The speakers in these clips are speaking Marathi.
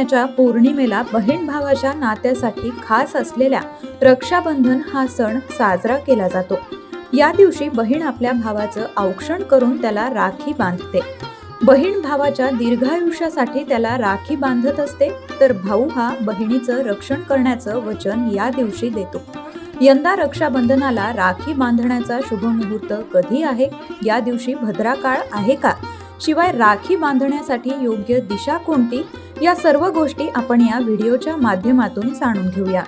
च्या पौर्णिमेला बहीण भावाच्या नात्यासाठी खास असलेल्या रक्षाबंधन हा सण साजरा केला जातो. या दिवशी बहीण आपल्या भावाचं औक्षण करून त्याला राखी बांधते. बहीण भावाच्या दीर्घायुष्यासाठी त्याला राखी बांधत असते तर भाऊ हा बहिणीचं रक्षण करण्याचं वचन या दिवशी देतो. यंदा रक्षाबंधनाला राखी बांधण्याचा शुभ मुहूर्त कधी आहे? या दिवशी भद्रा काळ आहे का? शिवाय राखी बांधण्यासाठी योग्य दिशा कोणती? या सर्व गोष्टी आपण या व्हिडिओच्या माध्यमातून जाणून घेऊया.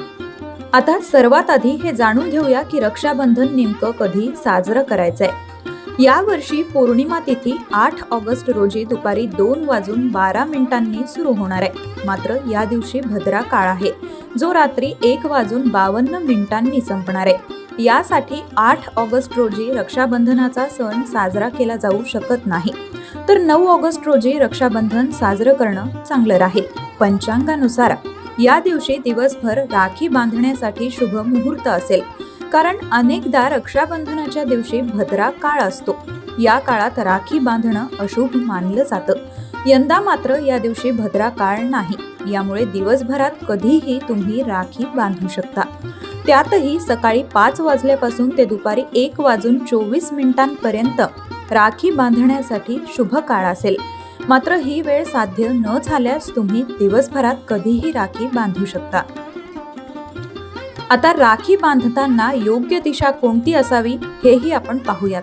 आता सर्वात आधी हे जाणून घेऊया की रक्षाबंधन नेमकं कधी साजरं करायचंय. यावर्षी पौर्णिमा तिथी आठ ऑगस्ट रोजी दुपारी दोन वाजून बारा मिनिटांनी सुरू होणार आहे. मात्र या दिवशी भद्रा काळ आहे जो रात्री एक वाजून बावन्न मिनिटांनी संपणार आहे. यासाठी आठ ऑगस्ट रोजी रक्षाबंधनाचा सण साजरा केला जाऊ शकत नाही. तर नऊ ऑगस्ट रोजी रक्षाबंधन साजरं करणं चांगलं राहील. पंचांगानुसार या दिवशी दिवसभर राखी बांधण्यासाठी शुभ मुहूर्त असेल. कारण अनेकदा रक्षाबंधनाच्या दिवशी भद्रा काळ असतो. या काळात राखी बांधणं अशुभ मानलं जातं. यंदा मात्र या दिवशी भद्रा काळ नाही. यामुळे दिवसभरात कधीही तुम्ही राखी बांधू शकता. त्यातही सकाळी पाच वाजल्यापासून ते दुपारी एक वाजून चोवीस मिनिटांपर्यंत राखी बांधण्यासाठी शुभ काळ असेल. मात्र ही वेळ साध्य न झाल्यास तुम्ही दिवसभरात कधीही राखी बांधू शकता. आता राखी बांधताना योग्य दिशा कोणती असावी हेही आपण पाहूयात.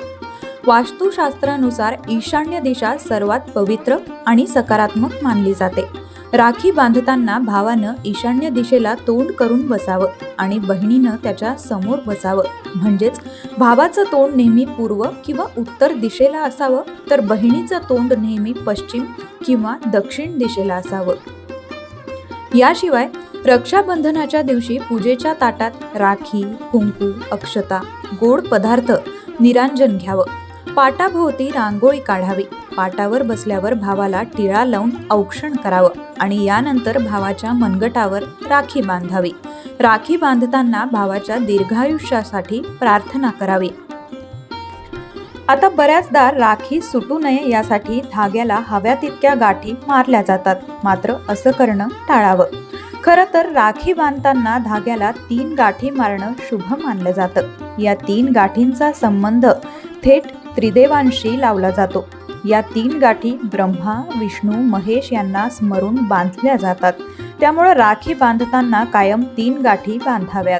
वास्तुशास्त्रानुसार ईशान्य दिशा सर्वात पवित्र आणि सकारात्मक मानली जाते. राखी बांधताना भावानं ईशान्य दिशेला तोंड करून बसावं आणि बहिणीनं त्याच्यासमोर बसावं म्हणजेच भावाचं तोंड नेहमी पूर्व किंवा उत्तर दिशेला असावं तर बहिणीचं तोंड नेहमी पश्चिम किंवा दक्षिण दिशेला असावं. याशिवाय रक्षाबंधनाच्या दिवशी पूजेच्या ताटात राखी कुंकू अक्षता गोड पदार्थ निरांजन घ्यावं. पाटाभोवती रांगोळी काढावी. पाटावर बसल्यावर भावाला टिळा लावून औक्षण करावं आणि यानंतर भावाच्या मनगटावर राखी बांधावी. राखी बांधताना भावाच्या दीर्घायुष्यासाठी प्रार्थना करावी. आता बऱ्याचदा राखी सुटू नये यासाठी धाग्याला हव्या तितक्या गाठी मारल्या जातात. मात्र असं करणं टाळावं. खरं तर राखी बांधताना धाग्याला तीन गाठी मारणं शुभ मानलं जातं. या तीन गाठींचा संबंध थेट त्रिदेवांशी लावला जातो. या तीन गाठी ब्रह्मा विष्णू महेश यांना स्मरून बांधल्या जातात. त्यामुळं राखी बांधताना कायम तीन गाठी बांधाव्यात.